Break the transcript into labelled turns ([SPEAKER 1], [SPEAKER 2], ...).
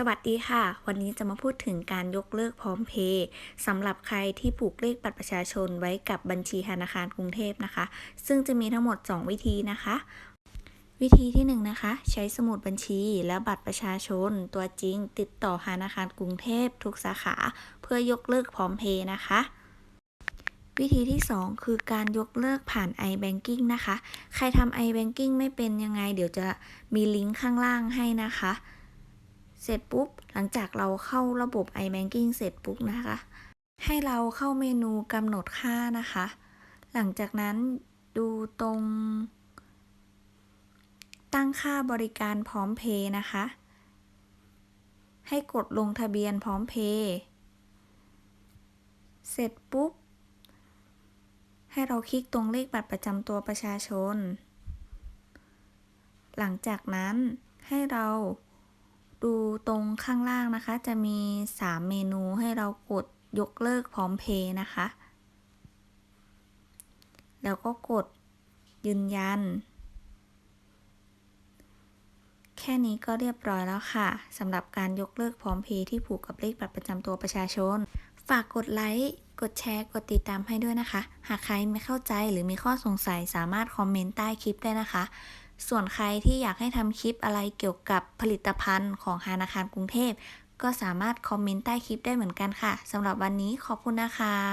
[SPEAKER 1] สวัสดีค่ะ วันนี้จะมาพูดถึงการยกเลิกพร้อมเพย์สำหรับใครที่ผูกเลขบัตรประชาชนไว้กับบัญชีธนาคารกรุงเทพนะคะ ซึ่งจะมีทั้งหมด 2 วิธีนะคะ วิธีที่1นะคะ ใช้สมุดบัญชีและบัตรประชาชน ตัวจริง ติดต่อธนาคารกรุงเทพทุกสาขา เพื่อยกเลิกพร้อมเพย์นะคะวิธีที่ 2 คือการยกเลิกผ่าน iBanking นะคะ ใครทำ iBanking ไม่เป็นยังไง เดี๋ยวจะมีลิงก์ข้างล่างให้นะคะ เสร็จปุ๊บ หลังจากเราเข้าระบบ iBanking เสร็จปุ๊บนะคะ ให้เราเข้าเมนูกำหนดค่านะคะ หลังจากนั้นดูตรง ตั้งค่าบริการพร้อมเพย์นะคะ ให้กดลงทะเบียนพร้อมเพย์เสร็จปุ๊บ ให้เราคลิกตรงเลขบัตรประจำตัวประชาชน หลังจากนั้นให้เรา ดูตรงข้างล่างนะคะ จะมี 3 เมนูให้เรากดยกเลิกพร้อมเพย์นะคะ แล้วก็กดยืนยัน แค่นี้ก็เรียบร้อยแล้วค่ะสำหรับการยกเลิกพร้อมเพย์ที่ผูกกับเลขบัตรประจำตัวประชาชน ฝากกดไลค์ กดแชร์ กดติดตามให้ด้วยนะคะ หากใครไม่เข้าใจหรือมีข้อสงสัยสามารถคอมเมนต์ใต้คลิปได้นะคะ ส่วนใครที่อยากให้ทำคลิปอะไรเกี่ยวกับผลิตภัณฑ์ของธนาคารกรุงเทพ ก็สามารถคอมเมนต์ใต้คลิปได้เหมือนกันค่ะสำหรับวันนี้ขอบคุณนะคะ